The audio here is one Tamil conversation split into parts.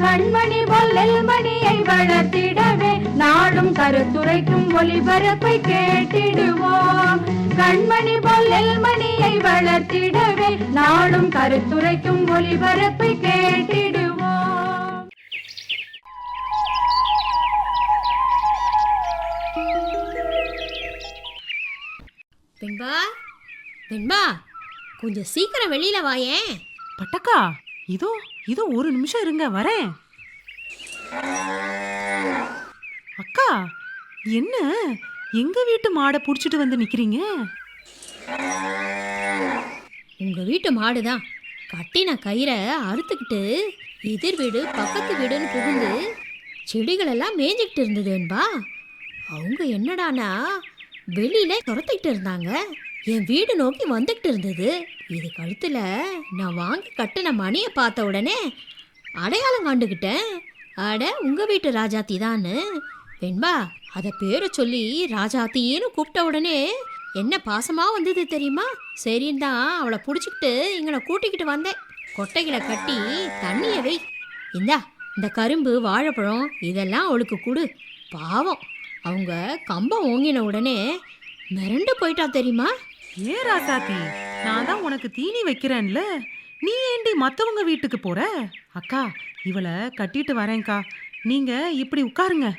கண்மணி பொல்லல் மணியை வளர்த்திடவே நாடும் கருத்துரைக்கும் ஒளிபரப்பை கேட்டிடுவோம். கண்மணி பொல்லல் மணியை வளர்த்திடவே நாடும் கருத்துரைக்கும் ஒளிபரப்பை கேட்டிடுவோம். வெண்பா வெண்பா கொஞ்சம் சீக்கிரம் வெளியில வாயேன். பட்டக்கா இதோ. இதோ ஒரு நிமிஷம் இருங்க வரேன். அக்கா என்ன? எங்க வீட்டு மாடை புடிச்சிட்டு வந்து நிக்கிறீங்க? உங்க வீட்டு மாடுதான். கட்டின கயிறை அறுத்துக்கிட்டு எதிர் வீடு பக்கத்து வீடுன்னு புகுந்து செடிகள் எல்லாம் மேய்ஞ்சிக்கிட்டு இருந்தது வெண்பா அவங்க என்னடானா வெளியில துரத்திக்கிட்டு இருந்தாங்க. என் வீடு நோக்கி வந்துகிட்டு இருந்தது. இது கழுத்தில் நான் வாங்கி கட்டின மணியை பார்த்த உடனே அடையாளம் கண்டுக்கிட்டேன் அட உங்கள் வீட்டு ராஜாத்தி தான்னு. வெண்பா அதை பேரை சொல்லி ராஜாத்தின்னு கூப்பிட்ட உடனே என்ன பாசமாக வந்தது தெரியுமா? சரின்னு தான் அவளை பிடிச்சிக்கிட்டு இங்கன கூட்டிக்கிட்டு வந்தேன். கொட்டைகளை கட்டி தண்ணியை வை. இந்தா இந்த கரும்பு வாழைப்பழம் இதெல்லாம் அவளுக்கு கொடு. பாவம். அவங்க கம்பம் ஓங்கின உடனே மிரண்டு போயிட்டா தெரியுமா? ஏன் ராசாத்தி நான் தான் உனக்கு தீனி வைக்கிறேன்ல. நீ ஏண்டி மத்தவங்க வீட்டுக்கு போற? அக்கா இவளை கட்டிட்டு வரேன்க்கா. நீங்க இப்படி உட்காருங்க.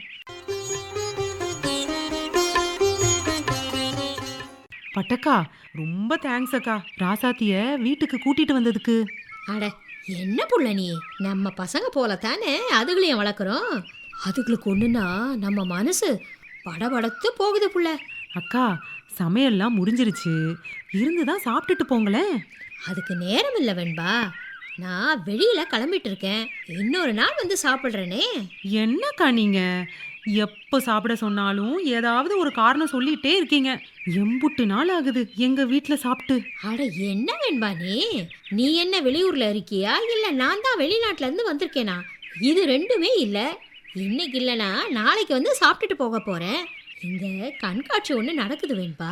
பட்டக்கா ரொம்ப தேங்க்ஸ் அக்கா. ராசாத்திய வீட்டுக்கு கூட்டிட்டு வந்ததுக்கு. அட என்ன புள்ள நீ? நம்ம பசங்க போல தானே அதுகளையும் வளர்க்குறோம். அதுகளுக்கு ஒண்ணுன்னா நம்ம மனசு படபடத்து போகுது புள்ள. அக்கா சமையல்லாம் முடிஞ்சிருச்சு. இருந்து தான் சாப்பிட்டுட்டு போங்களேன். அதுக்கு நேரம் இல்லை வெண்பா. நான் வெளியில கிளம்பிட்டு இருக்கேன். இன்னொரு நாள் வந்து சாப்பிட்றேனே. என்னக்கா நீங்க? எப்போ சாப்பிட சொன்னாலும் ஏதாவது ஒரு காரணம் சொல்லிட்டே இருக்கீங்க. எம்புட்டு நாள் ஆகுது. எங்க வீட்ல சாப்பிட்டு. அட என்ன வெண்பா நீ? நீ என்ன வெளியூர்ல இருக்கியா? இல்ல நான் தான் வெளிநாட்டுல இருந்து வந்திருக்கேனா? இது ரெண்டுமே இல்ல. இன்னைக்கு இல்லனா நாளைக்கு வந்து சாப்பிட்டுட்டு போக போறேன். இங்க கண்காட்சி ஒன்று நடக்குது வெண்பா.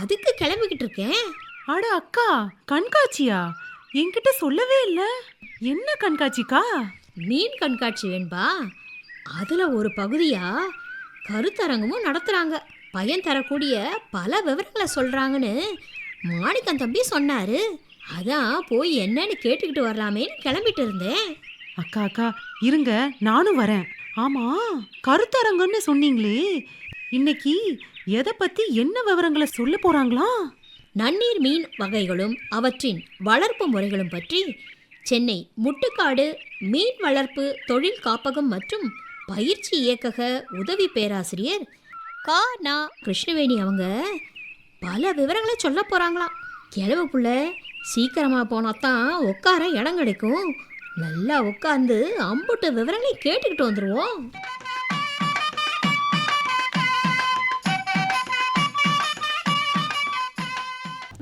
அதுக்கு கிளம்பிக்கிட்டு இருக்கேன். அட அக்கா கண்காட்சியா? என்கிட்ட சொல்லவே இல்ல. என்ன கண்காட்சிக்கா? மீன் கண்காட்சி வேண்பா. அதுல ஒரு பகுதியா கருத்தரங்கமும் நடத்துறாங்க. பயன் தரக்கூடிய பல விவரங்களை சொல்றாங்கன்னு மாணிக்கம் தம்பி சொன்னாரு. அதான் போய் என்னன்னு கேட்டுக்கிட்டு வரலாமேன்னு கிளம்பிட்டு இருந்தேன். அக்கா அக்கா இருங்க நானும் வரேன். ஆமா கருத்தரங்கன்னு சொன்னீங்களே. இன்னைக்கு எதை பத்தி என்ன விவரங்களை சொல்ல போறாங்களா? நன்னீர் மீன் வகைகளும் அவற்றின் வளர்ப்பு முறைகளும் பற்றி சென்னை முட்டுக்காடு மீன் வளர்ப்பு தொழில் காப்பகம் மற்றும் பயிற்சி இயக்கக உதவி பேராசிரியர் கா. நா. கிருஷ்ணவேணி அவங்க பல விவரங்களை சொல்ல போகிறாங்களாம் கிழவு புள்ள சீக்கிரமாக போனால் தான் உட்கார இடம் கிடைக்கும். நல்லா உட்காந்து அம்புட்டு விவரங்களை கேட்டுக்கிட்டு வந்துடுவோம்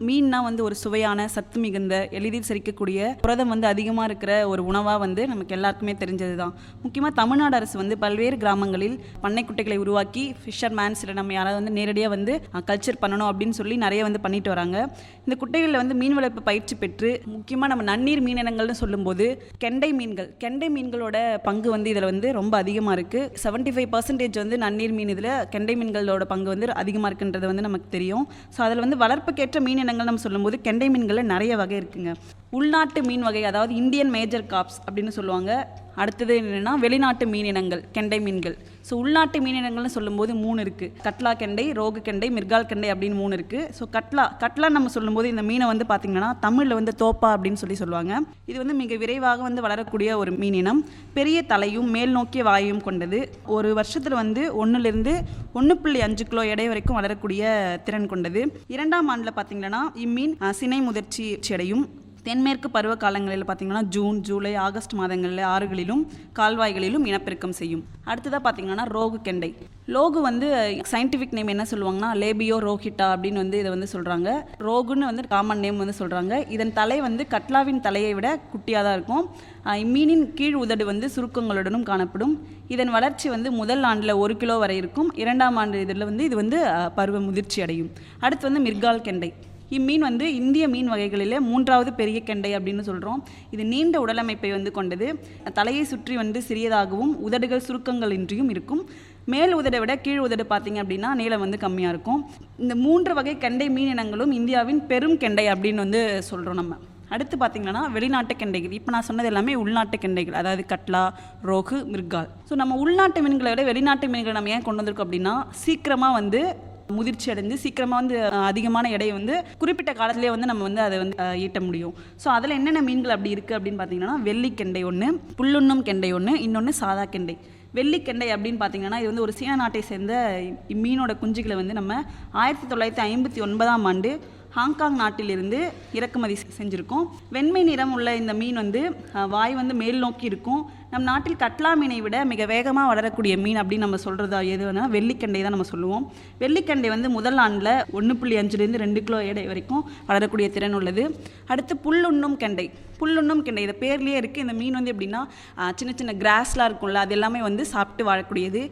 மீன்னா வந்து ஒரு சுவையான சத்து மிகுந்த எளிதில் செரிக்கக்கூடிய புரதம் வந்து அதிகமாக இருக்கிற ஒரு உணவாக வந்து நமக்கு எல்லாருக்குமே தெரிஞ்சது தான் முக்கியமாக தமிழ்நாடு அரசு வந்து பல்வேறு கிராமங்களில் பண்ணைக்குட்டைகளை உருவாக்கி ஃபிஷர் மேன்ஸ் இல்லை நம்ம யாராவது வந்து நேரடியாக வந்து கல்ச்சர் பண்ணணும் அப்படின்னு சொல்லி நிறைய வந்து பண்ணிட்டு வராங்க. இந்த குட்டைகளில் வந்து மீன் வளர்ப்பு பயிற்சி பெற்று முக்கியமாக நம்ம நன்னீர் மீனினங்கள்னு சொல்லும்போது கெண்டை மீன்கள் கெண்டை மீன்களோட பங்கு வந்து இதில் வந்து ரொம்ப அதிகமாக இருக்குது செவன்ட்டி ஃபைவ் பர்சன்டேஜ் வந்து நன்னீர் மீன் இதில் கெண்டை மீன்களோட பங்கு வந்து அதிகமாக இருக்குன்றது வந்து நமக்கு தெரியும். ஸோ அதில் வந்து வளர்ப்புக்கேற்ற மீன் இனங்கள் நம்ம சொல்லும்போது கெண்டை மீன்களில் நிறைய வகை இருக்குங்க. உள்நாட்டு மீன் வகை அதாவது இந்தியன் மேஜர் காப்ஸ் அப்படின்னு சொல்லுவாங்க. அடுத்தது என்னென்னா வெளிநாட்டு மீன் இனங்கள் கெண்டை மீன்கள். ஸோ உள்நாட்டு மீனினங்கள்னு சொல்லும்போது மூணு இருக்குது கட்லா கெண்டை ரோகு கெண்டை மிர்கால் கெண்டை அப்படின்னு மூணு இருக்குது ஸோ கட்லா கட்லா நம்ம சொல்லும்போது இந்த மீனை வந்து பார்த்திங்கன்னா தமிழில் வந்து தோப்பா அப்படின்னு சொல்லி சொல்லுவாங்க. இது வந்து மிக விரைவாக வந்து வளரக்கூடிய ஒரு மீன் இனம். பெரிய தலையும் மேல் நோக்கிய வாயும் கொண்டது. ஒரு வருஷத்தில் வந்து ஒன்றுலேருந்து ஒன்று புள்ளி அஞ்சு கிலோ எடை வரைக்கும் வளரக்கூடிய திறன் கொண்டது. இரண்டாம் ஆண்டில் பார்த்திங்கன்னா இம்மீன் சினை முதிர்ச்சி அடையும். தென்மேற்கு பருவ காலங்களில் பார்த்திங்கன்னா ஜூன் ஜூலை ஆகஸ்ட் மாதங்களில் ஆறுகளிலும் கால்வாய்களிலும் இனப்பெருக்கம் செய்யும். அடுத்ததாக பார்த்திங்கன்னா ரோகு கெண்டை. லோகு வந்து சயின்டிஃபிக் நேம் என்ன சொல்லுவாங்கன்னா லேபியோ ரோஹிட்டா அப்படின்னு வந்து இதை வந்து சொல்கிறாங்க ரோகுன்னு வந்து காமன் நேம் வந்து சொல்கிறாங்க இதன் தலை வந்து கட்லாவின் தலையை விட குட்டியாக தான் இருக்கும் இம்மீனின் கீழ் உதடு வந்து சுருக்கங்களுடனும் காணப்படும். இதன் வளர்ச்சி வந்து முதல் ஆண்டில் ஒரு கிலோ வரை இருக்கும். இரண்டாம் ஆண்டு இதில் வந்து இது வந்து பருவ முதிர்ச்சி அடையும் அடுத்து வந்து மிர்கால் கெண்டை. இம்மீன் வந்து இந்திய மீன் வகைகளிலே மூன்றாவது பெரிய கெண்டை அப்படின்னு சொல்கிறோம் இது நீண்ட உடலமைப்பை வந்து கொண்டது. தலையை சுற்றி வந்து சிறியதாகவும் உதடுகள் சுருக்கங்கள் இன்றியும் இருக்கும். மேல் உதடை விட கீழ் உதடு பார்த்தீங்க அப்படின்னா நீளம் வந்து கம்மியாக இருக்கும். இந்த மூன்று வகை கெண்டை மீன் இனங்களும் இந்தியாவின் பெரும் கெண்டை அப்படின்னு வந்து சொல்கிறோம் நம்ம. அடுத்து பார்த்தீங்கன்னா வெளிநாட்டு கெண்டைகள். இப்போ நான் சொன்னது எல்லாமே உள்நாட்டு கெண்டைகள். அதாவது கட்லா ரோகு மிர்கால் ஸோ நம்ம உள்நாட்டு மீன்களை விட வெளிநாட்டு மீன்களை நம்ம ஏன் கொண்டு வந்திருக்கோம் அப்படின்னா சீக்கிரமாக வந்து முதிர்ச்சி அடைஞ்சு சீக்கிரமாக வந்து அதிகமான எடையை வந்து குறிப்பிட்ட காலத்திலே வந்து நம்ம வந்து அதை வந்து ஈட்ட முடியும். ஸோ அதில் என்னென்ன மீன்கள் அப்படி இருக்குது அப்படின்னு பார்த்தீங்கன்னா வெள்ளிக்கெண்டை ஒன்று புல்லுண்ணும் கெண்டை ஒன்று இன்னொன்று சாதா கெண்டை. வெள்ளிக்கெண்டை அப்படின்னு பார்த்தீங்கன்னா இது வந்து ஒரு சீன நாட்டை சேர்ந்த மீனோட குஞ்சுகளை வந்து நம்ம ஆயிரத்தி தொள்ளாயிரத்தி ஐம்பத்தி ஒன்பதாம் ஆண்டு ஹாங்காங் நாட்டிலிருந்து இறக்குமதி செஞ்சுருக்கோம். வெண்மை நிறம் உள்ள இந்த மீன் வந்து வாய் வந்து மேல் நோக்கி இருக்கும். நம் நாட்டில் கட்லா மீனை விட மிக வேகமாக வளரக்கூடிய மீன் அப்படின்னு நம்ம சொல்கிறதா எதுனா வெள்ளிக்கண்டை தான் நம்ம சொல்லுவோம். வெள்ளிக்கண்டை வந்து முதல் ஆண்டில் ஒன்று புள்ளி அஞ்சுலேருந்து ரெண்டு கிலோ எடை வரைக்கும் வளரக்கூடிய திறன் உள்ளது. அடுத்து புல்லுண்ணும் கெண்டை. புல்லுண்ணும் கெண்டை இதை பேர்லேயே இருக்குது இந்த மீன் வந்து எப்படின்னா சின்ன சின்ன கிராஸ்லாம் இருக்கும்ல அது எல்லாமே வந்து சாப்பிட்டு வாழக்கூடியது.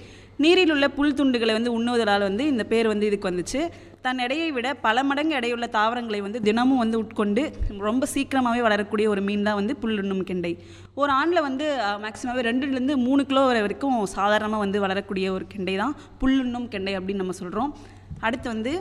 நீரில் உள்ள புல் துண்டுகளை வந்து உண்ணுவதால் வந்து இந்த பேர் வந்து இதுக்கு வந்துச்சு. தன் எடையை விட பல மடங்கு எடையுள்ள தாவரங்களை வந்து தினமும் வந்து உட்கொண்டு ரொம்ப சீக்கிரமாகவே வளரக்கூடிய ஒரு மீன் தான் வந்து புல்லுண்ணும் கெண்டை. ஒரு ஆண்டில் வந்து மேக்ஸிமமாகவே ரெண்டுலேருந்து மூணு கிலோ வரை வரைக்கும் சாதாரணமாக வந்து வளரக்கூடிய ஒரு கெண்டை தான் புல்லுண்ணும் கெண்டை அப்படின்னு நம்ம சொல்கிறோம் அடுத்து வந்து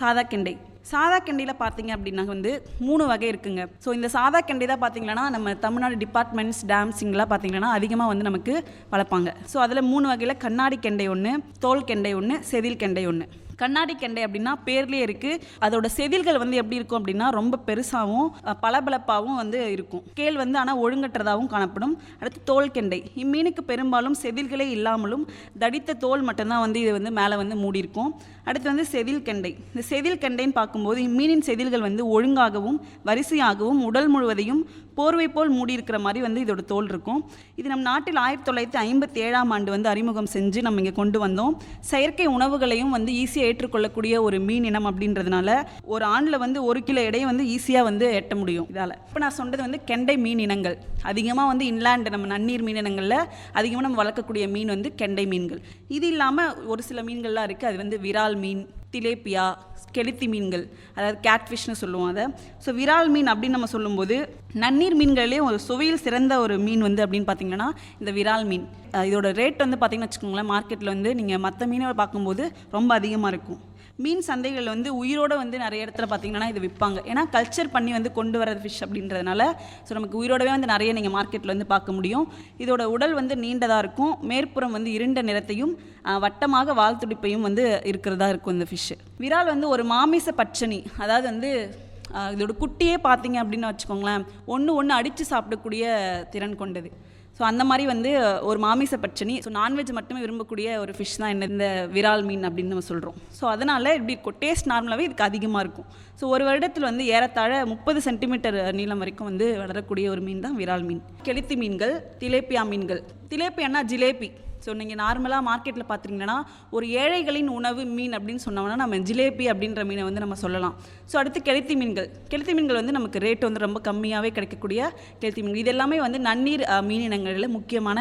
சாதா கெண்டை. சாதா கெண்டையில் பார்த்தீங்க அப்படின்னா வந்து மூணு வகை இருக்குங்க. ஸோ இந்த சாதா கெண்டை தான் பார்த்தீங்கன்னா நம்ம தமிழ்நாடு டிபார்ட்மெண்ட்ஸ் டேம்ஸிங்லாம் பார்த்தீங்கன்னா அதிகமாக வந்து நமக்கு வளர்ப்பாங்க. ஸோ அதில் மூணு வகையில் கண்ணாடி கெண்டை ஒன்று தோல் கெண்டை ஒன்று செதில் கெண்டை ஒன்று கண்ணாடி கெண்டை அப்படின்னா பேர்லேயே இருக்குது அதோட செதில்கள் வந்து எப்படி இருக்கும் அப்படின்னா ரொம்ப பெருசாகவும் பளபளப்பாகவும் வந்து இருக்கும். கேள் வந்து ஆனால் ஒழுங்கற்றதாகவும் காணப்படும். அடுத்து தோல் கெண்டை. இம்மீனுக்கு பெரும்பாலும் செதில்களே இல்லாமலும் தடித்த தோல் மட்டும்தான் வந்து இது வந்து மேலே வந்து மூடி இருக்கும் அடுத்து வந்து செவில் கெண்டை. இந்த செவில் கெண்டைன்னு பார்க்கும்போது மீனின் செதில்கள் வந்து ஒழுங்காகவும் வரிசையாகவும் உடல் முழுவதையும் போர்வை போல் மூடி இருக்கிற மாதிரி வந்து இதோட தோல் இருக்கும். இது நம் நாட்டில் ஆயிரத்தி தொள்ளாயிரத்தி ஐம்பத்தி ஏழாம் ஆண்டு வந்து அறிமுகம் செஞ்சு நம்ம இங்கே கொண்டு வந்தோம். செயற்கை உணவுகளையும் வந்து ஈஸியாக ஏற்றுக்கொள்ளக்கூடிய ஒரு மீன் இனம் அப்படின்றதுனால ஒரு ஆண்டில் வந்து ஒரு கிலோ எடையை வந்து ஈஸியாக வந்து எட்ட முடியும் இதால். இப்போ நான் சொன்னது வந்து கெண்டை மீன் இனங்கள். அதிகமாக வந்து இன்லாண்டு நம்ம நன்னீர் மீன் இனங்களில் அதிகமாக நம்ம வளர்க்கக்கூடிய மீன் வந்து கெண்டை மீன்கள். இது இல்லாமல் ஒரு சில மீன்கள்லாம் இருக்குது அது வந்து விரால் மீன் திலேப்பியா கெளுத்தி மீன்கள் அதாவது கேட்ஃபிஷ்னு சொல்லுவோம் அதை. ஸோ விரால் மீன் அப்படின்னு நம்ம சொல்லும்போது நன்னீர் மீன்களிலே ஒரு சுவையில் சிறந்த ஒரு மீன் வந்து அப்படின்னு பார்த்தீங்கன்னா இந்த விரால் மீன். இதோட ரேட் வந்து பார்த்தீங்கன்னா வச்சுக்கோங்களேன் மார்க்கெட்டில் வந்து நீங்கள் மற்ற மீனை பார்க்கும்போது ரொம்ப அதிகமாக இருக்கும். மீன் சந்தைகள் வந்து உயிரோட வந்து நிறைய இடத்துல பார்த்தீங்கன்னா இது விற்பாங்க. ஏன்னா கல்ச்சர் பண்ணி வந்து கொண்டு வர ஃபிஷ் அப்படின்றதுனால ஸோ நமக்கு உயிரோடவே வந்து நிறைய நீங்கள் மார்க்கெட்டில் வந்து பார்க்க முடியும். இதோட உடல் வந்து நீண்டதாக இருக்கும். மேற்புறம் வந்து இருண்ட நிறத்தையும் வட்டமாக வால் துடிப்பையும் வந்து இருக்கிறதா இருக்கும் இந்த ஃபிஷ்ஷு விரால் வந்து ஒரு மாமிச பச்சனி அதாவது வந்து இதோட குட்டியே பார்த்தீங்க அப்படின்னு வச்சுக்கோங்களேன் ஒன்று ஒன்று அடித்து சாப்பிடக்கூடிய திறன் கொண்டது. ஸோ அந்த மாதிரி வந்து ஒரு மாமிச பட்சணி. ஸோ நான்வெஜ் மட்டுமே விரும்பக்கூடிய ஒரு ஃபிஷ் தான் என்ன இந்த விரால் மீன் அப்படின்னு நம்ம சொல்கிறோம் ஸோ அதனால் இப்படி இருக்கும் டேஸ்ட் நார்மலாகவே இதுக்கு அதிகமாக இருக்கும். ஸோ ஒரு வருடத்தில் வந்து ஏறத்தாழ முப்பது சென்டிமீட்டர் நீளம் வரைக்கும் வந்து வளரக்கூடிய ஒரு மீன் தான் விரால் மீன். கெளுத்தி மீன்கள் திலேப்பியா மீன்கள். திலேப்பியானா ஜிலேபி. ஸோ நீங்கள் நார்மலாக மார்க்கெட்டில் பார்த்துட்டிங்கன்னா ஒரு ஏழைகளின் உணவு மீன் அப்படின்னு சொன்னோம்னா நம்ம ஜிலேபி அப்படின்ற மீனை வந்து நம்ம சொல்லலாம். ஸோ அடுத்து கெளுத்தி மீன்கள். கெளுத்தி மீன்கள் வந்து நமக்கு ரேட் வந்து ரொம்ப கம்மியாகவே கிடைக்கக்கூடிய கெளுத்தி மீன்கள். இது எல்லாமே வந்து நன்னீர் மீனினங்களில் மீன் இனங்களில் முக்கியமான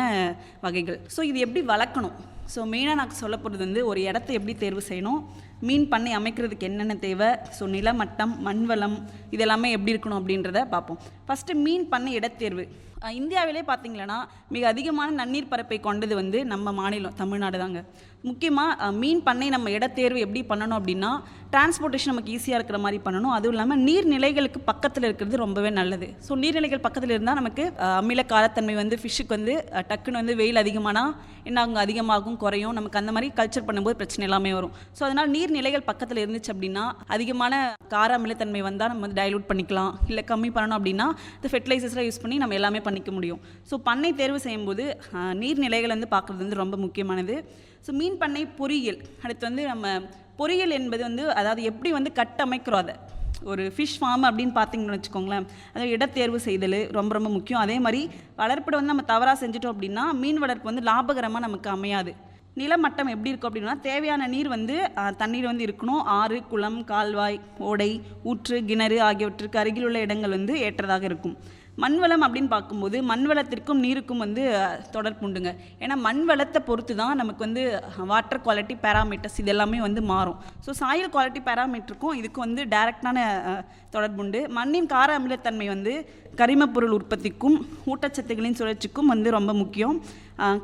வகைகள். ஸோ இது எப்படி வளர்க்கணும்? ஸோ மெயினாக நான் சொல்ல போகிறது வந்து ஒரு இடத்த எப்படி தேர்வு செய்யணும்? மீன் பண்ணை அமைக்கிறதுக்கு என்னென்ன தேவை? ஸோ நிலமட்டம் மண்வளம் இதெல்லாமே எப்படி இருக்கணும் அப்படின்றத பார்ப்போம். ஃபஸ்ட்டு மீன் பண்ணை இடத்தேர்வு. இந்தியாவிலே பார்த்தீங்களன்னா மிக அதிகமான நன்னீர் பரப்பை கொண்டது வந்து நம்ம மாநிலம் தமிழ்நாடு தாங்க முக்கியமாக மீன் பண்ணை நம்ம இடத்தேர்வு எப்படி பண்ணணும் அப்படின்னா டிரான்ஸ்போர்ட்டேஷன் நமக்கு ஈஸியாக இருக்கிற மாதிரி பண்ணணும். அதுவும் இல்லாமல் நீர்நிலைகளுக்கு பக்கத்தில் இருக்கிறது ரொம்பவே நல்லது. ஸோ நீர்நிலைகள் பக்கத்தில் இருந்தால் நமக்கு அமில காரத்தன்மை வந்து ஃபிஷ்ஷுக்கு வந்து டக்குன்னு வந்து வெயில் அதிகமானா என்ன அங்கே அதிகமாகும் குறையும். நமக்கு அந்த மாதிரி கல்ச்சர் பண்ணும்போது பிரச்சனை எல்லாமே வரும். ஸோ அதனால் நீர்நிலைகள் பக்கத்தில் இருந்துச்சு அப்படின்னா அதிகமான கார அமிலத்தன்மை வந்தால் நம்ம வந்து டைலூட் பண்ணிக்கலாம். இல்லை கம்மி பண்ணணும் அப்படின்னா இந்த ஃபெர்டிலைசர்ஸ்லாம் யூஸ் பண்ணி நம்ம எல்லாமே பண்ணிக்க முடியும். ஸோ பண்ணை தேர்வு செய்யும்போது நீர்நிலைகள் வந்து பார்க்குறது வந்து ரொம்ப முக்கியமானது. ஸோ மீன் பண்ணை பொறியியல். அடுத்து வந்து நம்ம பொறியியல் என்பது வந்து அதாவது எப்படி வந்து கட்டமைக்கிறோம் அதை. ஒரு ஃபிஷ் ஃபார்ம் அப்படின்னு பார்த்தீங்கன்னு வச்சுக்கோங்களேன். அதாவது இடத்தேர்வு செய்தல் ரொம்ப ரொம்ப முக்கியம். அதே மாதிரி வளர்ப்பிட வந்து நம்ம தவறாக செஞ்சிட்டோம் அப்படின்னா மீன் வளர்ப்பு வந்து லாபகரமாக நமக்கு அமையாது. நிலமட்டம் எப்படி இருக்கும் அப்படின்னா தேவையான நீர் வந்து தண்ணீர் வந்து இருக்கணும். ஆறு குளம் கால்வாய் ஓடை ஊற்று கிணறு ஆகியவற்றுக்கு அருகில் உள்ள இடங்கள் வந்து ஏற்றதாக இருக்கும். மண்வளம் அப்படின்னு பார்க்கும்போது மண்வளத்திற்கும் நீருக்கும் வந்து தொடர்பு தொடர்புண்டுங்க ஏன்னா மண் வளத்தை பொறுத்து தான் நமக்கு வந்து வாட்டர் குவாலிட்டி பேராமீட்டர்ஸ் இது எல்லாமே வந்து மாறும். ஸோ சாயில் குவாலிட்டி பேராமீட்டருக்கும் இதுக்கும் வந்து டைரக்டான தொடர்புண்டு மண்ணின் கார அமிலத்தன்மை வந்து கரிமப் பொருள் உற்பத்திக்கும் ஊட்டச்சத்துகளின் சுழற்சிக்கும் வந்து ரொம்ப முக்கியம்.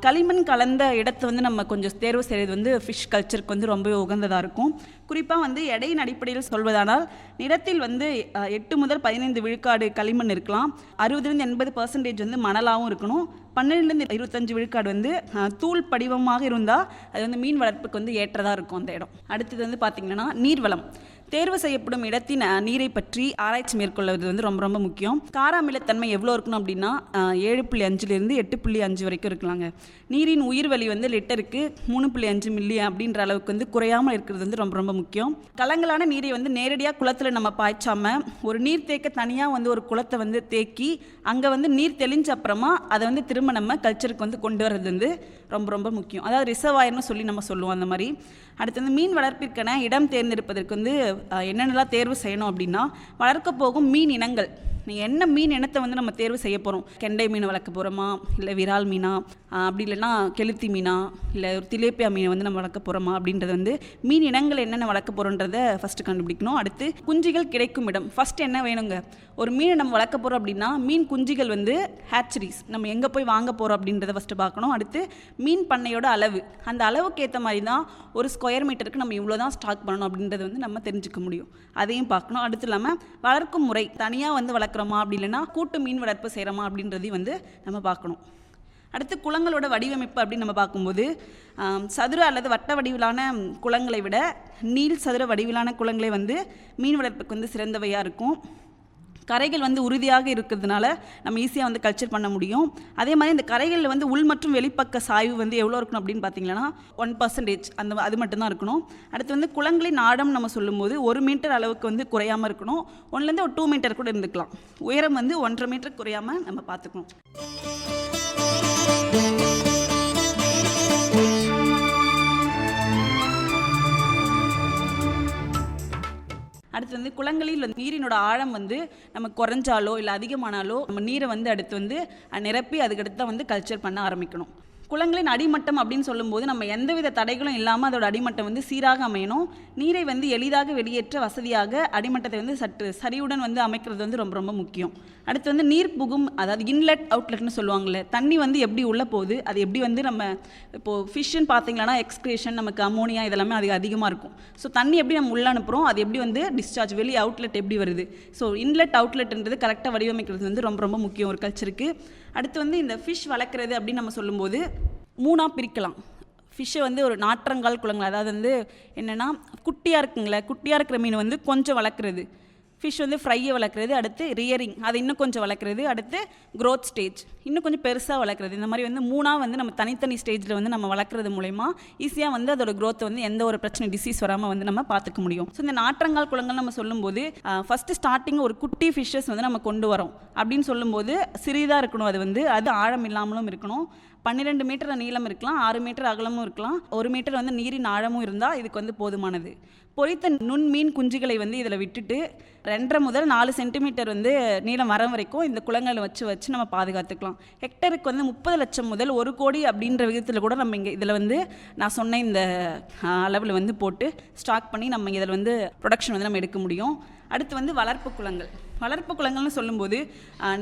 களிமண் கலந்த இடத்தை வந்து நம்ம கொஞ்சம் தேர்வு செய்கிறது வந்து ஃபிஷ் கல்ச்சருக்கு வந்து ரொம்பவே உகந்ததாக இருக்கும். குறிப்பாக வந்து எடையின் அடிப்படையில் சொல்வதானால் நிலத்தில் வந்து எட்டு முதல் பதினைந்து விழுக்காடு களிமண் இருக்கலாம். அறுபதுலேருந்து எண்பது பர்சன்டேஜ் வந்து மணலாகவும் இருக்கணும். பன்னெண்டுலேருந்து இருபத்தஞ்சு விழுக்காடு வந்து தூள் படிவமாக இருந்தால் அது வந்து மீன் வளர்ப்புக்கு வந்து ஏற்றதாக இருக்கும் அந்த இடம். அடுத்தது வந்து பார்த்திங்கன்னா நீர்வளம். தேர்வு செய்யப்படும் இடத்தின் நீரை பற்றி ஆராய்ச்சி மேற்கொள்வது வந்து ரொம்ப ரொம்ப முக்கியம். காராமிலத்தன்மை எவ்வளோ இருக்கணும் அப்படின்னா ஏழு புள்ளி அஞ்சுலேருந்து எட்டு புள்ளி அஞ்சு வரைக்கும் இருக்கலாங்க. நீரின் உயிர் வலி வந்து லிட்டருக்கு மூணு புள்ளி அஞ்சு மில்லி அப்படின்ற அளவுக்கு வந்து குறையாமல் இருக்கிறது வந்து ரொம்ப ரொம்ப முக்கியம். கலங்கலான நீரை வந்து நேரடியாக குளத்தில் நம்ம பாய்ச்சாம ஒரு நீர் தேக்க தனியாக வந்து ஒரு குளத்தை வந்து தேக்கி அங்கே வந்து நீர் தெளிஞ்ச அப்புறமா அதை வந்து திரும்ப நம்ம கல்ச்சருக்கு வந்து கொண்டு வர்றது வந்து ரொம்ப ரொம்ப முக்கியம். அதாவது ரிசர்வாயர்னு சொல்லி நம்ம சொல்லுவோம் அந்த மாதிரி. அடுத்து வந்து மீன் வளர்ப்பிற்கான இடம் தேர்ந்தெடுப்பதற்கு வந்து என்னென்னலாம் தேர்வு செய்யணும் அப்படின்னா வளர்க்க போகும் மீன் இனங்கள். நீ என்ன மீன் இனத்தை வந்து நம்ம தேர்வு செய்ய போகிறோம் கெண்டை மீன் வளர்க்க போகிறோமா இல்லை விரால் மீனா? அப்படி இல்லைன்னா கெளுத்தி மீனா? இல்லை ஒரு திலேப்பியா மீனை வந்து நம்ம வளர்க்க போகிறோமா அப்படின்றது வந்து மீன் இனங்கள் என்னென்ன வளர்க்க போகிறோன்றதை ஃபஸ்ட்டு கண்டுபிடிக்கணும். அடுத்து குஞ்சுகள் கிடைக்கும் இடம். ஃபஸ்ட் என்ன வேணுங்க? ஒரு மீனை நம்ம வளர்க்க போகிறோம் அப்படின்னா மீன் குஞ்சுகள் வந்து ஹேச்சரிஸ் நம்ம எங்கே போய் வாங்க போகிறோம் அப்படின்றத ஃபஸ்ட்டு பார்க்கணும். அடுத்து மீன் பண்ணையோட அளவு. அந்த அளவுக்கு ஏற்ற மாதிரி தான் ஒரு ஸ்கொயர் மீட்டருக்கு நம்ம இவ்வளோ தான் ஸ்டாக் பண்ணணும் அப்படின்றத வந்து நம்ம தெரிஞ்சுக்க முடியும். அதையும் பார்க்கணும். அடுத்து இல்லாமல் வளர்க்கும் முறை. தனியாக வந்து வளர்க்க வளர்க்குறோமா அப்படி இல்லைன்னா கூட்டு மீன் வளர்ப்பு செய்கிறோமா அப்படின்றதையும் வந்து நம்ம பார்க்கணும். அடுத்து குளங்களோட வடிவமைப்பு அப்படின்னு நம்ம பார்க்கும்போது சதுர அல்லது வட்ட வடிவிலான குளங்களை விட நீள் சதுர வடிவிலான குளங்களே வந்து மீன் வளர்ப்புக்கு வந்து சிறந்தவையாக இருக்கும். கரைகள் வந்து உறுதியாக இருக்கிறதுனால நம்ம ஈஸியாக வந்து கல்ச்சர் பண்ண முடியும். அதே மாதிரி இந்த கரைகளில் வந்து உள் மற்றும் வெளிப்பக்க சாய்வு வந்து எவ்வளோ இருக்கணும் அப்படின்னு பார்த்தீங்கன்னா ஒன் பர்சன்டேஜ் அந்த அது மட்டும்தான் இருக்கணும். அடுத்து வந்து குளங்களின் நாடம் நம்ம சொல்லும்போது ஒரு மீட்டர் அளவுக்கு வந்து குறையாமல் இருக்கணும். ஒன்றுலேருந்து ஒரு டூ மீட்டர் கூட இருந்துக்கலாம். உயரம் வந்து ஒன்றரை மீட்டர் குறையாமல் நம்ம பார்த்துக்கணும். அடுத்து வந்து குளங்களில் வந்து நீரினோட ஆழம் வந்து நம்ம குறைஞ்சாலோ இல்லை அதிகமானாலோ நம்ம நீரை வந்து அடுத்து வந்து நிரப்பி அதுக்கடுத்து தான் வந்து கல்ச்சர் பண்ண ஆரம்பிக்கணும். குளங்களின் அடிமட்டம் அப்படின்னு சொல்லும்போது நம்ம எந்தவித தடைகளும் இல்லாமல் அதோட அடிமட்டம் வந்து சீராக அமையணும். நீரை வந்து எளிதாக வெளியேற்ற வசதியாக அடிமட்டத்தை வந்து சற்று சரியுடன் வந்து அமைக்கிறது வந்து ரொம்ப ரொம்ப முக்கியம். அடுத்து வந்து நீர் புகும் அதாவது இன்லெட் அவுட்லெட்னு சொல்லுவாங்கள்ல தண்ணி வந்து எப்படி உள்ளே போகுது அது எப்படி வந்து நம்ம இப்போது ஃபிஷ்ஷுன்னு பார்த்தீங்கன்னா எக்ஸ்கிரேஷன் நமக்கு அமோனியா இதெல்லாமே அது அதிகமாக இருக்கும். ஸோ தண்ணி எப்படி நம்ம உள்ளே அனுப்புகிறோம் அது எப்படி வந்து டிஸ்சார்ஜ் வெளியே அவுட்லெட் எப்படி வருது. ஸோ இன்லெட் அவுட்லெட்ன்றது கரெக்டாக வடிவமைக்கிறது வந்து ரொம்ப ரொம்ப முக்கியம் ஒரு கல்ச்சருக்கு அடுத்து வந்து இந்த ஃபிஷ் வளர்க்குறது அப்படின்னு நம்ம சொல்லும்போது மூணாக பிரிக்கலாம். ஃபிஷ்ஷை வந்து ஒரு நாற்றங்கால் குளங்கள் அதாவது வந்து என்னென்னா குட்டியாக இருக்குங்களே குட்டியாக இருக்கிற மீன் வந்து கொஞ்சம் வளர்க்குறது. ஃபிஷ் வந்து ஃப்ரையை வளர்க்குறது அடுத்து ரியரிங் அதை இன்னும் கொஞ்சம் வளர்க்குறது அடுத்து க்ரோத் ஸ்டேஜ் இன்னும் கொஞ்சம் பெருசாக வளர்க்குறது. இந்த மாதிரி வந்து மூணாக வந்து நம்ம தனித்தனி ஸ்டேஜில் வந்து நம்ம வளர்க்குறது மூலயமா ஈஸியாக வந்து அதோட க்ரோத்தை வந்து எந்த ஒரு பிரச்சனை டிசீஸ் வராமல் வந்து நம்ம பார்த்துக்க முடியும். ஸோ இந்த நாற்றங்கால் குளங்கள் நம்ம சொல்லும்போது ஃபஸ்ட்டு ஸ்டார்டிங் ஒரு குட்டி ஃபிஷ்ஷஸ் வந்து நம்ம கொண்டு வரோம். அப்படின்னு சொல்லும்போது சிறிதாக இருக்கணும் அது வந்து. அது ஆழம் இல்லாமலும் இருக்கணும். பன்னிரெண்டு மீட்டர் நீளம் இருக்கலாம். ஆறு மீட்டர் அகலமும் இருக்கலாம். ஒரு மீட்டர் வந்து நீரின் ஆழமும் இருந்தால் இதுக்கு வந்து போதுமானது. பொரித்த நுண்மீன் குஞ்சுகளை வந்து இதில் விட்டுட்டு ரெண்டரை முதல் நாலு சென்டிமீட்டர் வந்து நீளம் வர வரைக்கும் இந்த குளங்களை வச்சு வச்சு நம்ம பாதுகாத்துக்கலாம். ஹெக்டருக்கு வந்து முப்பது லட்சம் முதல் ஒரு கோடி அப்படின்ற விதத்தில் கூட நம்ம இங்கே இதில் வந்து நான் சொன்ன இந்த அளவில் வந்து போட்டு ஸ்டாக் பண்ணி நம்ம இதில் வந்து ப்ரொடக்ஷன் வந்து நம்ம எடுக்க முடியும். அடுத்து வந்து வளர்ப்பு குளங்கள். வளர்ப்பு குளங்கள்னு சொல்லும்போது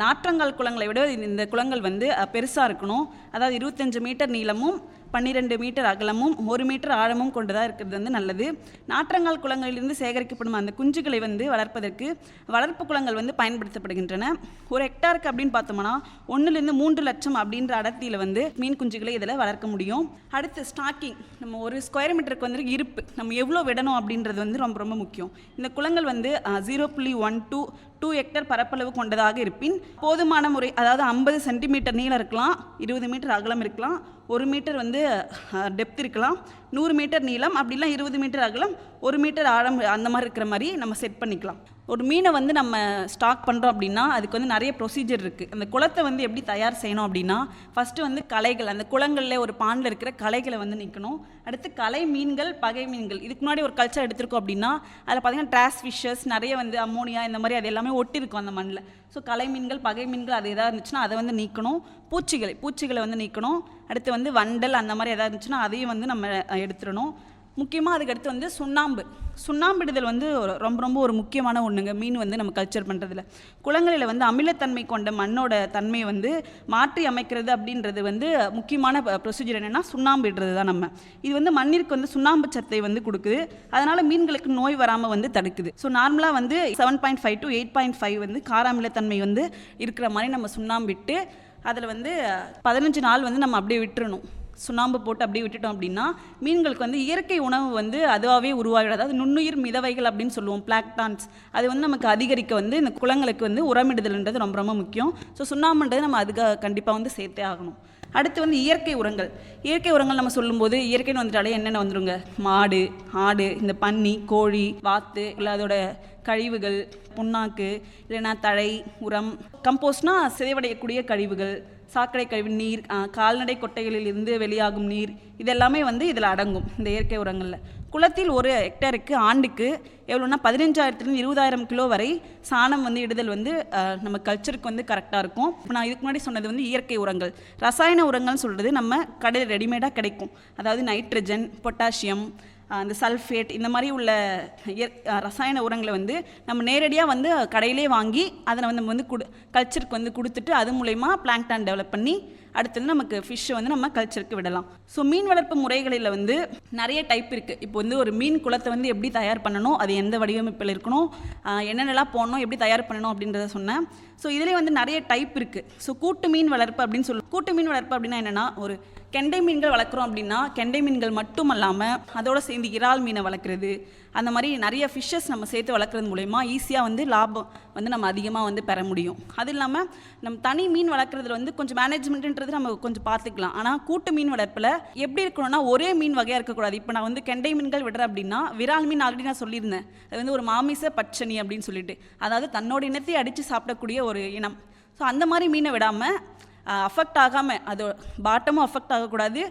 நாற்றங்கால் குளங்களை விட இந்த குளங்கள் வந்து பெருசாக இருக்கணும். அதாவது இருபத்தஞ்சு மீட்டர் நீளமும் பன்னிரெண்டு மீட்டர் அகலமும் ஒரு மீட்டர் ஆழமும் கொண்டதாக இருக்கிறது வந்து நல்லது. நாற்றங்கால் குளங்களிலிருந்து சேகரிக்கப்படும் அந்த குஞ்சுகளை வந்து வளர்ப்பதற்கு வளர்ப்பு குளங்கள் வந்து பயன்படுத்தப்படுகின்றன. ஒரு ஹெக்டாருக்கு அப்படின்னு பார்த்தோம்னா ஒன்றுலேருந்து மூன்று லட்சம் அப்படின்ற அடர்த்தியில் வந்து மீன் குஞ்சுகளை இதில் வளர்க்க முடியும். அடுத்து ஸ்டாக்கிங். நம்ம ஒரு ஸ்கொயர் மீட்டருக்கு வந்து இருப்பு. நம்ம எவ்வளோ விடணும் அப்படின்றது வந்து ரொம்ப ரொம்ப முக்கியம். இந்த குளங்கள் வந்து ஜீரோ புள்ளி ஒன் டூ டூ ஹெக்டர் பரப்பளவு கொண்டதாக இருப்பின் போதுமான முறை அதாவது ஐம்பது சென்டிமீட்டர் நீளம் இருக்கலாம் இருபது மீட்டர் அகலம் இருக்கலாம் ஒரு மீட்டர் வந்து டெப்த் இருக்கலாம் நூறு மீட்டர் நீளம் அப்படிலாம் இருபது மீட்டர் அகலம் ஒரு மீட்டர் ஆழம் அந்த மாதிரி இருக்கிற மாதிரி நம்ம செட் பண்ணிக்கலாம். ஒரு மீனை வந்து நம்ம ஸ்டாக் பண்ணுறோம் அப்படின்னா அதுக்கு வந்து நிறைய ப்ரொசீஜர் இருக்குது அந்த குளத்தை வந்து எப்படி தயார் செய்யணும் அப்படின்னா ஃபஸ்ட்டு வந்து களைகள் அந்த குளங்களில் ஒரு பாண்டில் இருக்கிற களைகளை வந்து நிற்கணும் அடுத்து கலை மீன்கள் பகை மீன்கள். இதுக்கு முன்னாடி ஒரு கல்ச்சர் எடுத்திருக்கோம் அப்படின்னா அதில் பார்த்தீங்கன்னா ட்ராஸ் ஃபிஷ்ஷஸ் நிறைய வந்து அம்மோனியா இந்த மாதிரி அது எல்லாமே ஒட்டியிருக்கும் அந்த மண்ணில். ஸோ கலை மீன்கள் பகை மீன்கள் அது எதாவது இருந்துச்சுன்னா அதை வந்து நீக்கணும். பூச்சிகளை பூச்சிகளை வந்து நீக்கணும். அடுத்து வந்து வண்டல் அந்த மாதிரி எதாவது இருந்துச்சுன்னா அதையும் வந்து நம்ம எடுத்துடணும். முக்கியமாக அதுக்கடுத்து வந்து சுண்ணாம்பு. சுண்ணாம்பிடுதல் வந்து ரொம்ப ரொம்ப ஒரு முக்கியமான ஒன்றுங்க மீன் வந்து நம்ம கல்ச்சர் பண்ணுறதுல குளங்களில் வந்து அமிலத்தன்மை கொண்ட மண்ணோட தன்மையை வந்து மாற்றி அமைக்கிறது அப்படின்றது வந்து முக்கியமான ப்ரொசீஜர் என்னென்னா சுண்ணாம்பு இடுறது தான் நம்ம. இது வந்து மண்ணிற்கு வந்து சுண்ணாம்பு சத்தை வந்து கொடுக்குது. அதனால் மீன்களுக்கு நோய் வராமல் வந்து தடுக்குது. ஸோ நார்மலாக வந்து seven point five to eight point five வந்து காராமிலத்தன்மை வந்து இருக்கிற மாதிரி நம்ம சுண்ணாம்பு விட்டு அதில் வந்து பதினஞ்சு நாள் வந்து நம்ம அப்படியே விட்டுறணும். சுண்ணாம்பு போட்டு அப்படியே விட்டுட்டோம் அப்படின்னா மீன்களுக்கு வந்து இயற்கை உணவு வந்து அதுவாகவே உருவாகிடும் அதாவது நுண்ணுயிர் மிதவைகள் அப்படின்னு சொல்லுவோம் பிளாக்டான்ஸ். அது வந்து நமக்கு அதிகரிக்க வந்து இந்த குளங்களுக்கு வந்து உரமிடுதல்ன்றது ரொம்ப ரொம்ப முக்கியம். ஸோ சுண்ணாம்புன்றது நம்ம அதுக்காக கண்டிப்பாக வந்து சேர்த்தே ஆகணும். அடுத்து வந்து இயற்கை உரங்கள். இயற்கை உரங்கள் நம்ம சொல்லும்போது இயற்கைன்னு வந்துட்டாலே என்னென்ன வந்துருங்க? மாடு ஆடு இந்த பன்னி கோழி வாத்து இல்லை அதோட கழிவுகள் புண்ணாக்கு இல்லைன்னா தழை உரம். கம்போஸ்ட்னா சிதைவடையக்கூடிய கழிவுகள் சாக்கடை கழிவு நீர் கால்நடை கொட்டைகளில் இருந்து வெளியாகும் நீர் இதெல்லாமே வந்து இதில் அடங்கும் இந்த இயற்கை உரங்களில். குளத்தில் ஒரு ஹெக்டேருக்கு ஆண்டுக்கு எவ்வளோன்னா பதினஞ்சாயிரத்துலேருந்து இருபதாயிரம் கிலோ வரை சாணம் வந்து இடுதல் வந்து நம்ம கல்ச்சருக்கு வந்து கரெக்டாக இருக்கும். இப்போ நான் இதுக்கு முன்னாடி சொன்னது வந்து இயற்கை உரங்கள். ரசாயன உரங்கள்னு சொல்கிறது நம்ம கடையில் ரெடிமேடாக கிடைக்கும். அதாவது நைட்ரஜன் பொட்டாசியம் அந்த சல்ஃபேட் இந்த மாதிரி உள்ள ரசாயன உரங்களை வந்து நம்ம நேரடியாக வந்து கடையிலே வாங்கி அதை வந்து நம்ம வந்து குடு கல்ச்சருக்கு வந்து கொடுத்துட்டு அது மூலயமா பிளாங்டான் டெவலப் பண்ணி அடுத்தது நமக்கு ஃபிஷ்ஷை வந்து நம்ம கல்ச்சருக்கு விடலாம். ஸோ மீன் வளர்ப்பு முறைகளில் வந்து நிறைய டைப் இருக்குது இப்போ வந்து ஒரு மீன் குளத்தை வந்து எப்படி தயார் பண்ணணும் அது எந்த வடிவமைப்பில் இருக்கணும் என்னென்னலாம் போடணும் எப்படி தயார் பண்ணணும் அப்படின்றத சொன்னேன். ஸோ இதிலே வந்து நிறைய டைப் இருக்குது ஸோ கூட்டு மீன் வளர்ப்பு அப்படின்னு சொல்லி கூட்டு மீன் வளர்ப்பு அப்படின்னா என்னென்னா ஒரு கெண்டை மீன்கள் வளர்க்குறோம் அப்படின்னா கெண்டை மீன்கள் மட்டும் அல்லாமல் அதோடு சேர்ந்து இறால் மீனை வளர்க்குறது அந்த மாதிரி நிறைய ஃபிஷ்ஷஸ் நம்ம சேர்த்து வளர்க்குறது மூலயமா ஈஸியாக வந்து லாபம் வந்து நம்ம அதிகமாக வந்து பெற முடியும். அது இல்லாமல் நம்ம தனி மீன் வளர்க்குறதுல வந்து கொஞ்சம் மேனேஜ்மெண்ட்ன்றது நம்ம கொஞ்சம் பார்த்துக்கலாம். ஆனால் கூட்டு மீன் வளர்ப்பில் எப்படி இருக்கணும்னா ஒரே மீன் வகையாக இருக்கக்கூடாது. இப்போ நான் வந்து கெண்டை மீன்கள் விடுறேன் அப்படின்னா விரால் மீன் ஆல்ரெடி நான் சொல்லியிருந்தேன். அது வந்து ஒரு மாமிச பச்சனி அப்படின்னு சொல்லிட்டு. அதாவது தன்னோட இனத்தை அடித்து சாப்பிடக்கூடிய ஒரு இனம். ஸோ அந்த மாதிரி மீனை விடாமல் அஃபெக்ட் ஆகாமல் அது பாட்டமும் அஃபெக்ட் ஆகக்கூடாது.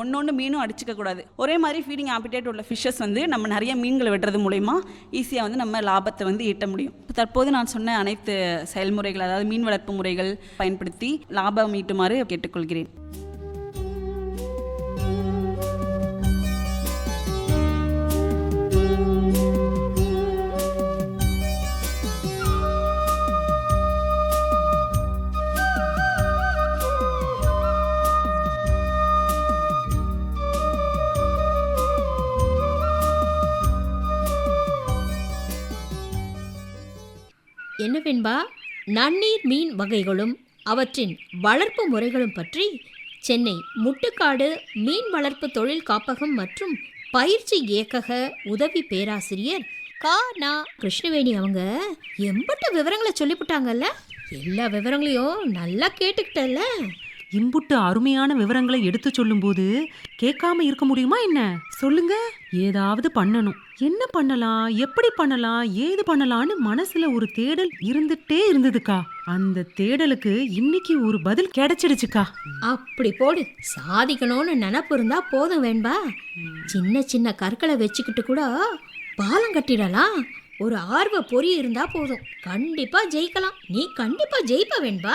ஒன்று ஒன்று மீனும் அடிச்சிக்கக்கூடாது. ஒரே மாதிரி ஃபீடிங் ஆப்பிடேட் உள்ள ஃபிஷ்ஷஸ் வந்து நம்ம நிறைய மீன்களை வெட்டுறது மூலயமா ஈஸியாக வந்து நம்ம லாபத்தை வந்து ஈட்ட முடியும். தற்போது நான் சொன்ன அனைத்து செயல்முறைகள் அதாவது மீன் வளர்ப்பு முறைகள் பயன்படுத்தி லாபம் ஈட்டுமாறு கேட்டுக்கொள்கிறேன். நன்னீர் மீன் வகைகளும் அவற்றின் வளர்ப்பு முறைகளும் பற்றி சென்னை முட்டுக்காடு மீன் வளர்ப்பு தொழில் காப்பகம் மற்றும் பயிற்சி இயக்கக உதவி பேராசிரியர் கா. நா. கிருஷ்ணவேணி அவங்க எம்பட்ட விவரங்களை சொல்லிவிட்டாங்கல்ல எல்லா விவரங்களையும் நல்லா கேட்டுக்கிட்டல்ல? இம்புட்டு அருமையான விவரங்களை எடுத்து சொல்லும்போது கேட்காம இருக்க முடியுமா என்ன? சொல்லுங்க. ஏதாவது பண்ணணும். என்ன பண்ணலாம்? எப்படி பண்ணலாம்? ஏது பண்ணலாம்னு மனசுல ஒரு தேடல் இருந்துட்டே இருந்ததுக்கா. அந்த தேடலுக்கு இன்னைக்கு ஒரு பதில் கிடைச்சிடுச்சுக்கா. அப்படி போடு. சாதிக்கணும்னு நினப்பு இருந்தா போதும் வேண்பா. சின்ன சின்ன கற்களை வச்சுக்கிட்டு கூட பாலம் கட்டிடலாம். ஒரு ஆர்வ பொறி இருந்தா போதும். கண்டிப்பா ஜெயிக்கலாம். நீ கண்டிப்பா ஜெயிப்ப வேண்பா.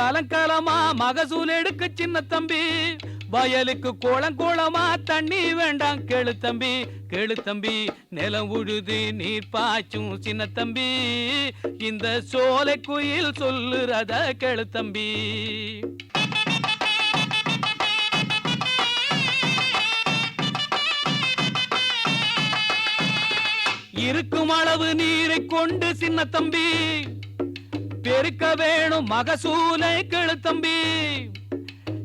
கலங்கலமா மகசூல் எடுக்க சின்ன தம்பி. வயலுக்கு கோளம் குளமா தண்ணி வேண்டாம் கேளு தம்பி கேளு தம்பி. நிலம் உழுது நீர் பாய்ச்சும் சின்ன தம்பி. இந்த சோலை குயில் சொல்லுறத கேளு தம்பி. இருக்கும் அளவு நீரை கொண்டு சின்ன தம்பி. பெருக்க வேணும் மகசூலை கேளு தம்பி.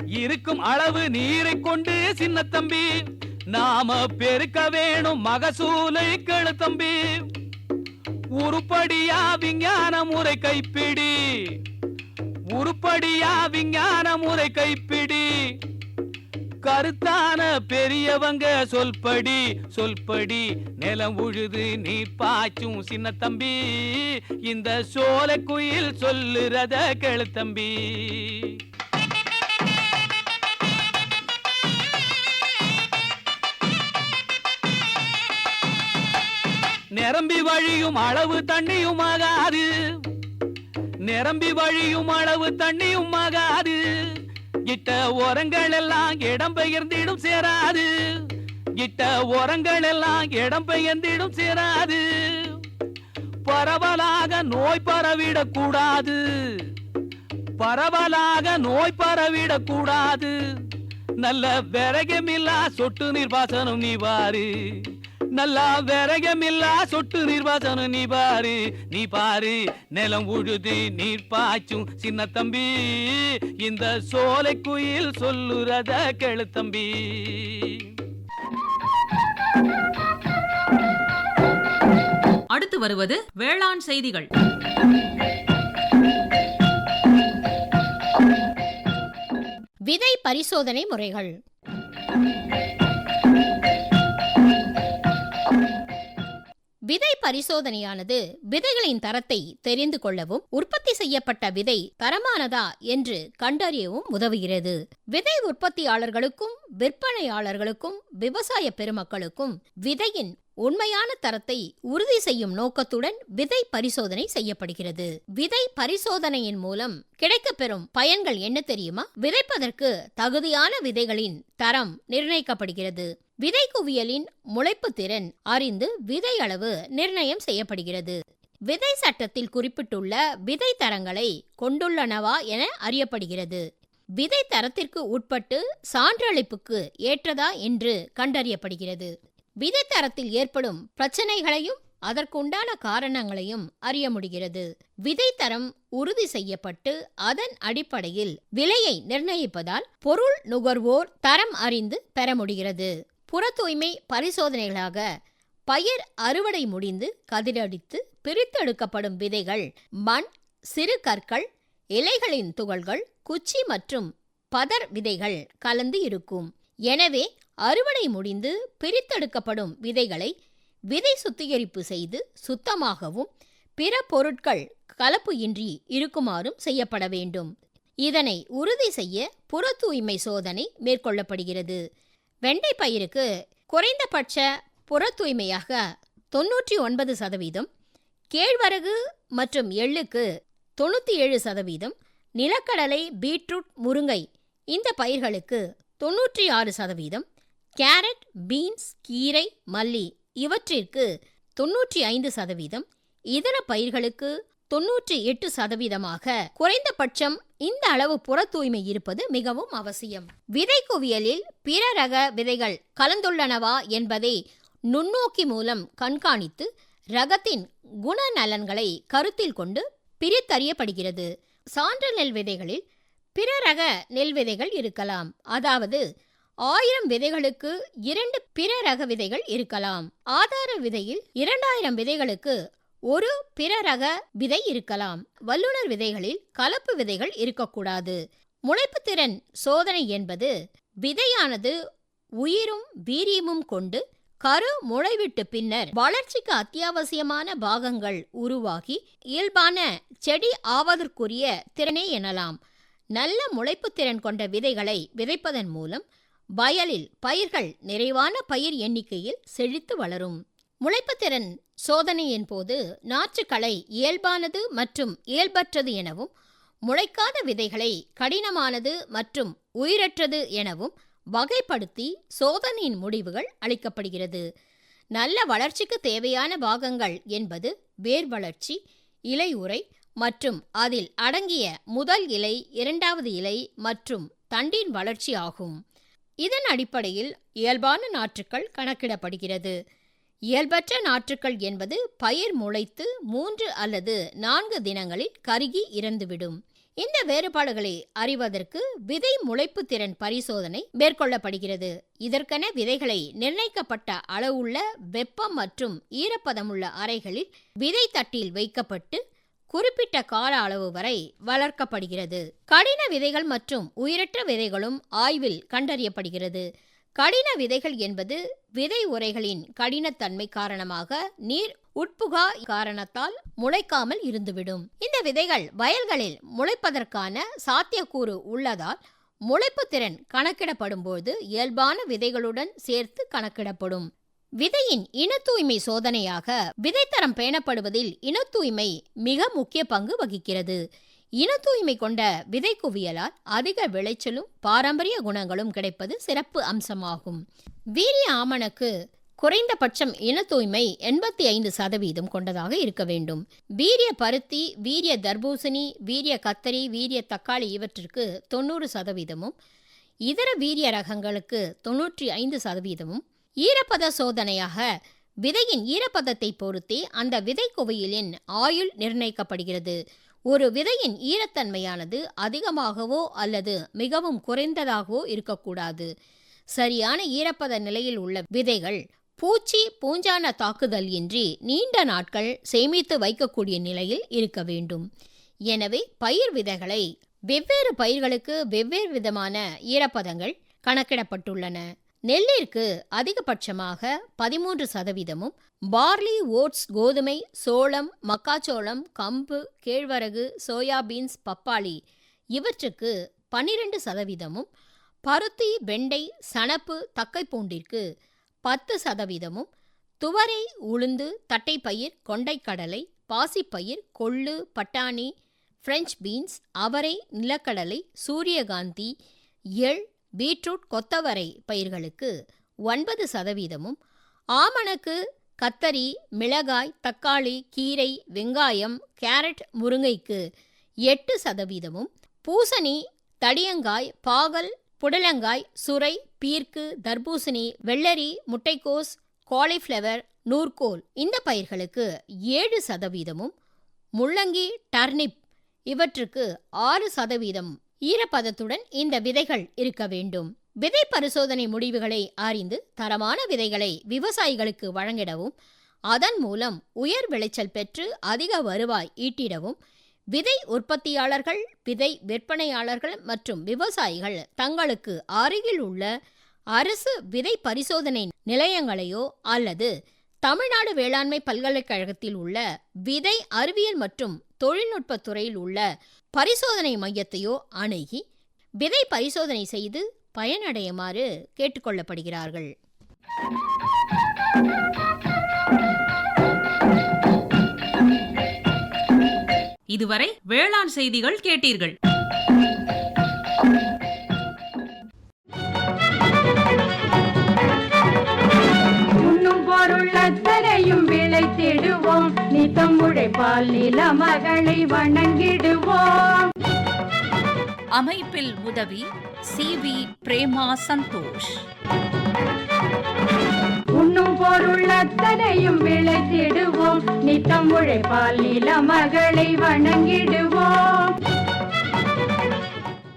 இருக்கும் அளவு நீரை கொண்டு சின்ன தம்பி. நாம பெருக்க வேணும் மகசூலை கேளு தம்பி. உருப்படியா விஞ்ஞான முறை கைப்பிடி. உருப்படியா விஞ்ஞான முறை கைப்பிடி. கருத்தான பெரியவங்க சொல்படி சொல்படி. நிலம் உழுது நீ பாய்ச்சும் சின்ன தம்பி. இந்த சோலை குயில் சொல்லுறத கெளுத்தம்பி தம்பி. நிரம்பி வழியும் அளவு தண்ணியும் ஆகாது. நிரம்பி வழியும் அளவு தண்ணியும் ஆகாது. இட்ட ஓரங்கள் எல்லாம் இடம் பெயர்ந்திடும் சேராது. இட்ட ஓரங்கள் எல்லாம் இடம் பெயர்ந்திடும் சேராது. பரவலாக நோய் பரவிடக் கூடாது. பரவலாக நோய் பரவிடக் கூடாது. நல்ல விரகமில்லா சொட்டு நிர்வாசனம் நீ பாரு நல்லா விரகமில்லா சொட்டு நிர்வாசனம் நீ பாரு நீ பாரு. நிலம் உழுது நீர் பாய்ச்சும் சின்ன தம்பி இந்த சோலை குயில் சொல்லுறத கேளு தம்பி. அடுத்து வருவது வேளாண் செய்திகள். விதை பரிசோதனை முறைகள். விதை பரிசோதனையானது விதைகளின் தரத்தை தெரிந்து கொள்ளவும் உற்பத்தி செய்யப்பட்ட விதை தரமானதா என்று கண்டறியவும் உதவுகிறது. விதை உற்பத்தியாளர்களுக்கும் விற்பனையாளர்களுக்கும் விவசாய பெருமக்களுக்கும் விதையின் உண்மையான தரத்தை உறுதி செய்யும் நோக்கத்துடன் விதை பரிசோதனை செய்யப்படுகிறது. விதை பரிசோதனையின் மூலம் கிடைக்கப்பெறும் பயன்கள் என்ன தெரியுமா? விதைப்பதற்கு தகுதியான விதைகளின் தரம் நிர்ணயிக்கப்படுகிறது. விதை குவியலின் முளைப்பு திறன் அறிந்து விதை அளவு நிர்ணயம் செய்யப்படுகிறது. விதை சட்டத்தில் குறிப்பிட்டுள்ள விதை தரங்களை கொண்டுள்ளனவா என அறியப்படுகிறது. விதை தரத்திற்கு உட்பட்டு சான்றளிப்புக்கு ஏற்றதா என்று கண்டறியப்படுகிறது. விதைத்தரத்தில் ஏற்படும் பிரச்சனைகளையும் அதற்குண்டான காரணங்களையும் அறிய முடிகிறது. விதைத்தரம் உறுதி செய்யப்பட்டு அதன் அடிப்படையில் விலையை நிர்ணயிப்பதால் பொருள் நுகர்வோர் தரம் அறிந்து பெற முடிகிறது. புற தூய்மை பரிசோதனைகளாக பயிர் அறுவடை முடிந்து கதிரடித்து பிரித்தெடுக்கப்படும் விதைகள் மண் சிறு கற்கள் இலைகளின் துகள்கள் குச்சி மற்றும் பதர் விதைகள் கலந்து இருக்கும். எனவே அறுவடை முடிந்து பிரித்தெடுக்கப்படும் விதைகளை விதை சுத்திகரிப்பு செய்து சுத்தமாகவும் பிற பொருட்கள் கலப்பு இன்றி இருக்குமாறும் செய்யப்பட வேண்டும். இதனை உறுதி செய்ய புற தூய்மை சோதனை மேற்கொள்ளப்படுகிறது. வெண்டை பயிருக்கு குறைந்தபட்ச புற தூய்மையாக தொன்னூற்றி ஒன்பது சதவீதம் கேழ்வரகு மற்றும் எள்ளுக்கு தொண்ணூற்றி ஏழு சதவீதம் நிலக்கடலை பீட்ரூட் முருங்கை இந்த பயிர்களுக்கு தொன்னூற்றி ஆறு சதவீதம் கேரட் பீன்ஸ் கீரை மல்லி இவற்றிற்கு தொன்னூற்றி ஐந்து சதவீதம் இதர பயிர்களுக்கு தொன்னூற்றி எட்டு சதவீதமாக குறைந்தபட்சம் இந்த அளவு புற தூய்மை இருப்பது மிகவும் அவசியம். விதை குவியலில் பிற ரக விதைகள் கலந்துள்ளனவா என்பதை நுண்ணோக்கி மூலம் கண்காணித்து ரகத்தின் குணநலன்களை கருத்தில் கொண்டு பிரித்தறியப்படுகிறது. சான்று நெல் விதைகளில் பிற ரக நெல் விதைகள் இருக்கலாம். அதாவது ஆயிரம் விதைகளுக்கு இரண்டு பிற ரக விதைகள் இருக்கலாம். ஆதார விதையில் இரண்டாயிரம் விதைகளுக்கு ஒரு பிற ரக விதை இருக்கலாம். வல்லுனர் விதைகளில் கலப்பு விதைகள் இருக்கக்கூடாது. முளைப்புத்திறன் சோதனை என்பது விதையானது உயிரும் வீரியமும் கொண்டு கரு முளைவிட்டு பின்னர் வளர்ச்சிக்கு அத்தியாவசியமான பாகங்கள் உருவாகி இயல்பான செடி ஆவதற்குரிய திறனே எனலாம். நல்ல முளைப்பு திறன் கொண்ட விதைகளை விதைப்பதன் மூலம் வயலில் பயிர்கள் நிறைவான பயிர் எண்ணிக்கையில் செழித்து வளரும். முளைப்புத்திறன் சோதனையின் போது நாற்றுக்களை இயல்பானது மற்றும் இயல்பற்றது எனவும் முளைக்காத விதைகளை கடினமானது மற்றும் உயிரற்றது எனவும் வகைப்படுத்தி சோதனையின் முடிவுகள் அளிக்கப்படுகிறது. நல்ல வளர்ச்சிக்கு தேவையான பாகங்கள் என்பது வேர் வளர்ச்சி இலை உரை மற்றும் அதில் அடங்கிய முதல் இலை இரண்டாவது இலை மற்றும் தண்டின் வளர்ச்சி ஆகும். இதன் அடிப்படையில் இயல்பான நாற்றுக்கள் கணக்கிடப்படுகிறது. இயல்பற்ற நாற்றுக்கள் என்பது பயிர் முளைத்து மூன்று அல்லது நான்கு தினங்களில் கருகி இறந்துவிடும். இந்த வேறுபாடுகளை அறிவதற்கு விதை முளைப்பு திறன் பரிசோதனை மேற்கொள்ளப்படுகிறது. இதற்கென விதைகளை நிர்ணயிக்கப்பட்ட அளவுள்ள வெப்பம் மற்றும் ஈரப்பதமுள்ள அறைகளில் விதை தட்டில் வைக்கப்பட்டு குறிப்பிட்ட கால அளவு வரை வளர்க்கப்படுகிறது. கடின விதைகள் மற்றும் உயிரற்ற விதைகளும் ஆய்வில் கண்டறியப்படுகிறது. கடின விதைகள் என்பது விதை உரைகளின் கடினத்தன்மை காரணமாக நீர் உட்புகா காரணத்தால் முளைக்காமல் இருந்துவிடும். இந்த விதைகள் வயல்களில் முளைப்பதற்கான சாத்தியக்கூறு உள்ளதால் முளைப்பு திறன் கணக்கிடப்படும் போது இயல்பான விதைகளுடன் சேர்த்து கணக்கிடப்படும். விதையின் இன தூய்மை சோதனையாக விதைத்தரம் பேணப்படுவதில் இன தூய்மை மிக முக்கிய பங்கு வகிக்கிறது. இன தூய்மை கொண்ட விதை குவியலால் அதிக விளைச்சலும் பாரம்பரிய குணங்களும் கிடைப்பது சிறப்பு அம்சமாகும். வீரிய ஆமணக்கு குறைந்தபட்சம் இன தூய்மை எண்பத்தி ஐந்து சதவீதம் கொண்டதாக இருக்க வேண்டும். வீரிய பருத்தி வீரிய தர்பூசணி வீரிய கத்தரி வீரிய தக்காளி இவற்றிற்கு தொண்ணூறு சதவீதமும் இதர வீரிய ரகங்களுக்கு தொன்னூற்றி ஐந்து சதவீதமும் ஈரப்பத சோதனையாக விதையின் ஈரப்பதத்தை பொறுத்தே அந்த விதை குவியலின் ஆயுள் நிர்ணயிக்கப்படுகிறது. ஒரு விதையின் ஈரத்தன்மையானது அதிகமாகவோ அல்லது மிகவும் குறைந்ததாகவோ இருக்கக்கூடாது. சரியான ஈரப்பத நிலையில் உள்ள விதைகள் பூச்சி பூஞ்சான தாக்குதல் இன்றி நீண்ட நாட்கள் சேமித்து வைக்கக்கூடிய நிலையில் இருக்க வேண்டும். எனவே பயிர் விதைகளை வெவ்வேறு பயிர்களுக்கு வெவ்வேறு விதமான ஈரப்பதங்கள் கணக்கிடப்பட்டுள்ளன. நெல்லிற்கு அதிகபட்சமாக பதிமூன்று சதவீதமும் பார்லி ஓட்ஸ் கோதுமை சோளம் மக்காச்சோளம் கம்பு கேழ்வரகு சோயாபீன்ஸ் பப்பாளி இவற்றுக்கு பன்னிரண்டு சதவீதமும் பருத்தி வெண்டை சணப்பு தக்கைப்பூண்டிற்கு பத்து சதவீதமும் துவரை உளுந்து தட்டைப்பயிர் கொண்டைக்கடலை பாசிப்பயிர் கொள்ளு பட்டாணி பிரெஞ்ச் பீன்ஸ் அவரை நிலக்கடலை சூரியகாந்தி எள் பீட்ரூட் கொத்தவரை பயிர்களுக்கு ஒன்பது சதவீதமும் ஆமணக்கு கத்தரி மிளகாய் தக்காளி கீரை வெங்காயம் கேரட் முருங்கைக்கு எட்டு சதவீதமும் பூசணி தடியங்காய் பாகல் புடலங்காய் சுரை பீர்க்கு தர்பூசணி வெள்ளரி முட்டைக்கோஸ் காலிஃப்ளவர் நூர்கோல் இந்த பயிர்களுக்கு ஏழு சதவீதமும் முள்ளங்கி டர்னிப் இவற்றுக்கு ஆறு சதவீதம் ஈரப்பதத்துடன் இந்த விதைகள் இருக்க வேண்டும். விதை பரிசோதனை முடிவுகளை அறிந்து தரமான விதைகளை விவசாயிகளுக்கு வழங்கிடவும் அதன் மூலம் உயர் விளைச்சல் பெற்று அதிக வருவாய் ஈட்டிடவும் விதை உற்பத்தியாளர்கள் விதை விற்பனையாளர்கள் மற்றும் விவசாயிகள் தங்களுக்கு அருகில் உள்ள அரசு விதை பரிசோதனை நிலையங்களையோ அல்லது தமிழ்நாடு வேளாண்மை பல்கலைக்கழகத்தில் உள்ள விதை அறிவியல் மற்றும் தொழில்நுட்பத் துறையில் உள்ள பரிசோதனை மையத்தையோ அணுகி விதை பரிசோதனை செய்து பயனடையுமாறு கேட்டுக்கொள்ளப்படுகிறார்கள். இதுவரை வேளாண் செய்திகள் கேட்டீர்கள். அத்தனையும் விளைத்திடுவோம் நித்தம் உழைப்பால் நில மகளை வணங்கிடுவோம். அமைப்பில் உதவி சி வி பிரேமா சந்தோஷ். உண்ணும் பொருள் அத்தனையும் விளைத்திடுவோம் நித்தம் உழைப்பால் நில மகளை வணங்கிடுவோம்.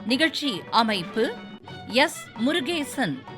நிகழ்ச்சி அமைப்பு எஸ் முருகேசன்.